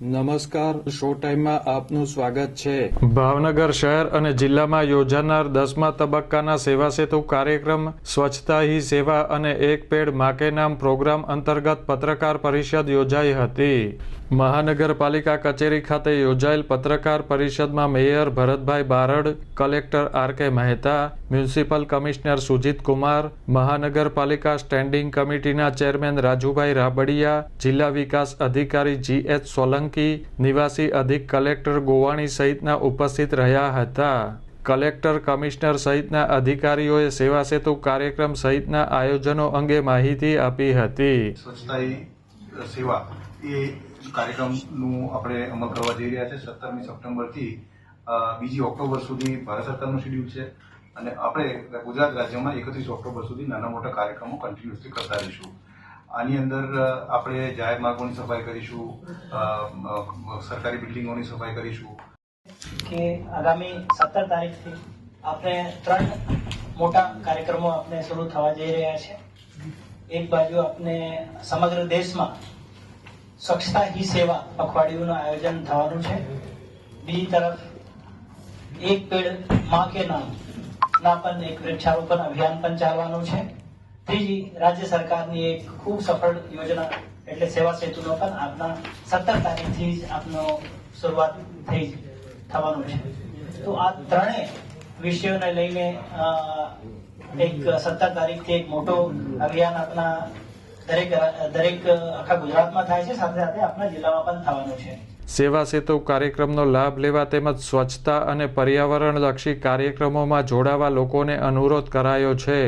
નમસ્કાર, શો ટાઈમમાં આપનું સ્વાગત છે. ભાવનગર શહેર અને જિલ્લામાં યોજાનાર દસમા તબક્કાના સેવા સેતુ કાર્યક્રમ, સ્વચ્છતા હી સેવા અને એક પેડ માકે નામ પ્રોગ્રામ અંતર્ગત પત્રકાર પરિષદ યોજાઈ હતી. મહાનગરપાલિકા કચેરી ખાતે યોજાયેલ પત્રકાર પરિષદમાં mayor Bharatbhai Barad, collector R K Mehta, municipal commissioner Sujit Kumar, મહાનગરપાલિકા સ્ટેન્ડિંગ કમિટીના ચેરમેન રાજુભાઈ રાબડિયા, જિલ્લા વિકાસ અધિકારી જી એચ સોલંકી નિવાસી અધિક કલેક્ટર ગોવાણી સહિતના ઉપસ્થિત રહ્યા હતા. કલેક્ટર કમિશનર સહિતના અધિકારીઓએ સેવા સેતુ કાર્યક્રમ સહિતના આયોજનો અંગે માહિતી આપી હતી. સ્વચ્છતા સેવા એ કાર્યક્રમનું આપણે અમલ કરવા જઈ રહ્યા છે. સત્તરમી સપ્ટેમ્બરથી બીજી ઓક્ટોબર સુધી ભારત સરકારનું શેડ્યુલ છે અને આપણે ગુજરાત રાજ્યમાં એકત્રીસ ઓક્ટોબર સુધી નાના મોટા કાર્યક્રમો કન્ટિન્યુઅસલી કરતા રહીશું. આની અંદર આપણે જાહેર માર્ગોની સફાઈ કરીશું સરકારી બિલ્ડિંગોની સફાઈ કરીશું. કે આગામી સત્તર તારીખથી આપણે ત્રણ મોટા કાર્યક્રમો આપણે શરૂ થવા જઈ રહ્યા છે. એક બાજુ આપણે સમગ્ર દેશમાં સ્વચ્છતા હી સેવા પખવાડિયુંનું આયોજન થવાનું છે. બીજી તરફ, એક પેડમાં કે નામ, ના પણ એક વૃક્ષારોપણ અભિયાન પણ ચાલવાનું છે. ત્રીજી, રાજ્ય સરકારની એક ખૂબ સફળ યોજના એટલે સેવા સેતુનો પણ આપના સત્તર તારીખથી જ આપનો શરૂઆત થઈ થવાનું છે. તો આ ત્રણેય વિષયોને લઈને એક સત્તર તારીખથી એક મોટો અભિયાન આપના દરેક દરેક આખા ગુજરાતમાં થાય છે, સાથે સાથે આપણા જિલ્લામાં પણ થવાનું છે. સેવા સેતુ કાર્યક્રમનો લાભ લેવા તેમજ સ્વચ્છતા અને પર્યાવરણલક્ષી કાર્યક્રમોમાં જોડાવા લોકોને અનુરોધ કરાયો છે.